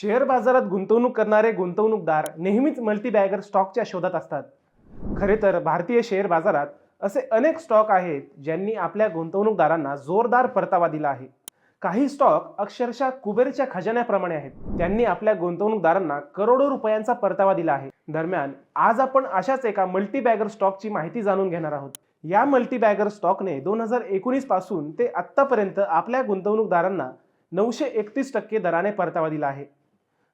Share बाजारात गुंतवणूक करणारे गुंतवणूकदार नेहमीच मल्टीबॅगर स्टॉकच्या शोधात असतात. खरे तर भारतीय शेअर बाजारात असे अनेक स्टॉक आहेत ज्यांनी आपल्या गुंतवणूकदारांना जोरदार परतावा दिला आहे. काही स्टॉक अक्षरशः कुबेरच्या खजान्याप्रमाणे आहेत. त्यांनी आपल्या गुंतवणूकदारांना करोडो रुपयांचा परतावा दिला आहे. दरम्यान आज आपण अशाच एका मल्टीबॅगर स्टॉकची माहिती जाणून घेणार आहोत. या मल्टीबॅगर स्टॉकने दोन हजार एकोणीसपासून ते आत्तापर्यंत आपल्या गुंतवणूकदारांना नऊशे एकतीस टक्के दराने परतावा दिला आहे.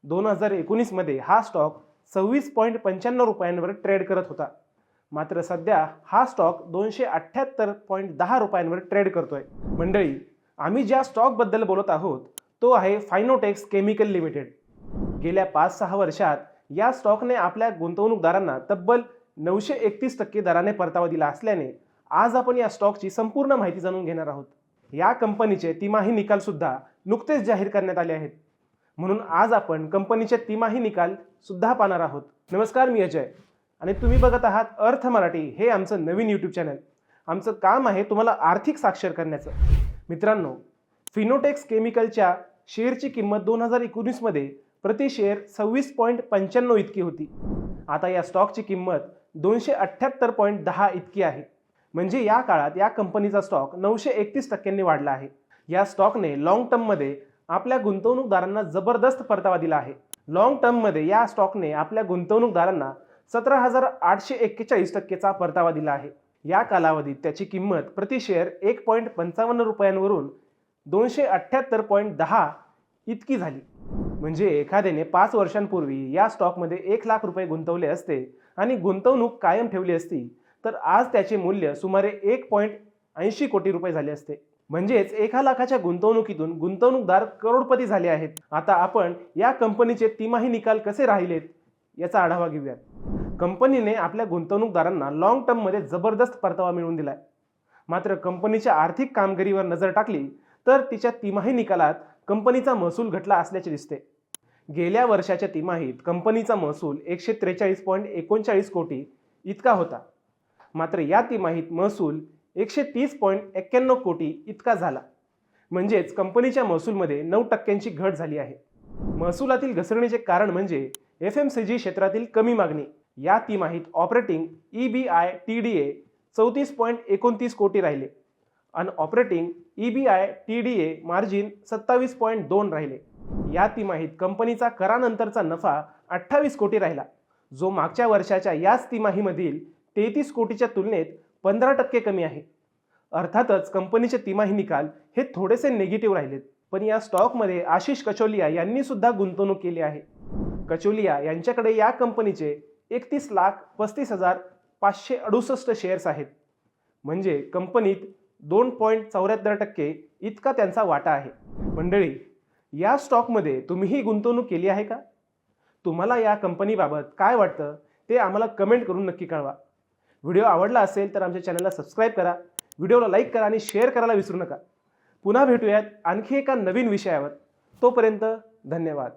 दोन हजार एकोणीसमध्ये हा स्टॉक सव्वीस पॉईंट पंच्याण्णव रुपयांवर ट्रेड करत होता. मात्र सध्या हा स्टॉक दोनशे अठ्ठ्याहत्तर पॉईंट दहा रुपयांवर ट्रेड करतोय. मंडळी आम्ही ज्या स्टॉकबद्दल बोलत आहोत तो आहे फायनोटेक्स केमिकल लिमिटेड गेल्या पाच सहा वर्षात या स्टॉकने आपल्या गुंतवणूकदारांना तब्बल नऊशे एकतीस टक्के दराने परतावा दिला असल्याने आज आपण या स्टॉकची संपूर्ण माहिती जाणून घेणार आहोत. या कंपनीचे तिमाही निकालसुद्धा नुकतेच जाहीर करण्यात आले आहेत. म्हणून आज आपण कंपनीचे तिमाही निकाल सुद्धा पाहणार आहोत. नमस्कार मी अजय. आणि तुम्ही बघत आहात अर्थ मराठी. हे आमचं नवीन यूट्यूब चॅनल आमचं काम आहे तुम्हाला आर्थिक साक्षर करण्याचं. मित्रांनो फिनोटेक्स केमिकलच्या शेअरची किंमत दोन हजार एकोणीसमध्ये प्रति शेअर सव्वीस पॉईंट पंच्याण्णव इतकी होती. आता या स्टॉकची किंमत दोनशे अठ्ठ्याहत्तर पॉईंट दहा इतकी आहे. म्हणजे या काळात या कंपनीचा स्टॉक नऊशे एकतीस टक्क्यांनी वाढला आहे. या स्टॉकने लॉंग टर्ममध्ये आपल्या गुंतवणूकदारांना जबरदस्त परतावा दिला आहे. लॉंग टर्ममध्ये या स्टॉकने आपल्या गुंतवणूकदारांना सतरा हजार आठशे एक्केचाळीस टक्केचा परतावा दिला आहे. या कालावधीत त्याची किंमत प्रति शेअर एक पॉईंट पंचावन्न रुपयांवरून दोनशे अठ्ठ्याहत्तर पॉईंट दहा इतकी झाली. म्हणजे एखाद्याने पाच वर्षांपूर्वी या स्टॉकमध्ये एक लाख रुपये गुंतवले असते आणि गुंतवणूक कायम ठेवली असती तर आज त्याचे मूल्य सुमारे एक पॉईंट ऐंशी कोटी रुपये झाले असते. म्हणजेच एका लाखाच्या गुंतवणुकीतून गुंतवणूकदार करोडपती झाले आहेत. आता आपण या कंपनीचे तिमाही निकाल कसे राहिलेत याचा आढावा घेऊयात. कंपनीने आपल्या गुंतवणूकदारांना लाँग टर्ममध्ये जबरदस्त परतावा मिळवून दिलाय. मात्र कंपनीच्या आर्थिक कामगिरीवर नजर टाकली तर तिच्या तिमाही निकालात कंपनीचा महसूल घटला असल्याचे दिसते. गेल्या वर्षाच्या तिमाहीत कंपनीचा महसूल एकशे त्रेचाळीस पॉईंट एकोणचाळीस कोटी इतका होता. मात्र या तिमाहीत महसूल एकशे तीस पॉईंट एक्क्याण्णव कोटी इतका झाला. म्हणजेच कंपनीच्या महसूलमध्ये नऊ टक्क्यांची घट झाली आहे. महसुलातील घसरणीचे कारण म्हणजे एफ एम सी जी क्षेत्रातील कमी मागणी. या तिमाहीत operating E B I T D A चौतीस पॉईंट एकोणतीस कोटी राहिले आणि operating E B I T D A margin सत्तावीस पॉईंट दोन राहिले. या तिमाहीत कंपनीचा करानंतरचा नफा अठ्ठावीस कोटी राहिला. जो मागच्या वर्षाच्या याच तिमाहीमधील तेहतीस कोटीच्या तुलनेत पंधरा टक्के कमी आहे. अर्थातच कंपनीचे तिमाही निकाल हे थोडेसे निगेटिव्ह राहिलेत. पण या स्टॉकमध्ये आशिष कचोलिया यांनी सुद्धा गुंतवणूक केली आहे. कचोलिया यांच्याकडे या कंपनीचे एकतीस लाख पस्तीस हजार पाचशे अडुसष्ट शेअर्स आहेत. म्हणजे कंपनीत दोन पॉईंट चौऱ्याहत्तर टक्के इतका त्यांचा वाटा आहे. मंडळी या स्टॉकमध्ये तुम्हीही गुंतवणूक केली आहे का? तुम्हाला या कंपनीबाबत काय वाटतं ते आम्हाला कमेंट करून नक्की कळवा. व्हिडिओ आवडला असेल तर आमच्या चॅनलला सबस्क्राईब करा. व्हिडिओला लाईक करा आणि शेअर करायला विसरू नका. पुन्हा भेटूयात आणखी एका नवीन विषयावर. तोपर्यंत धन्यवाद.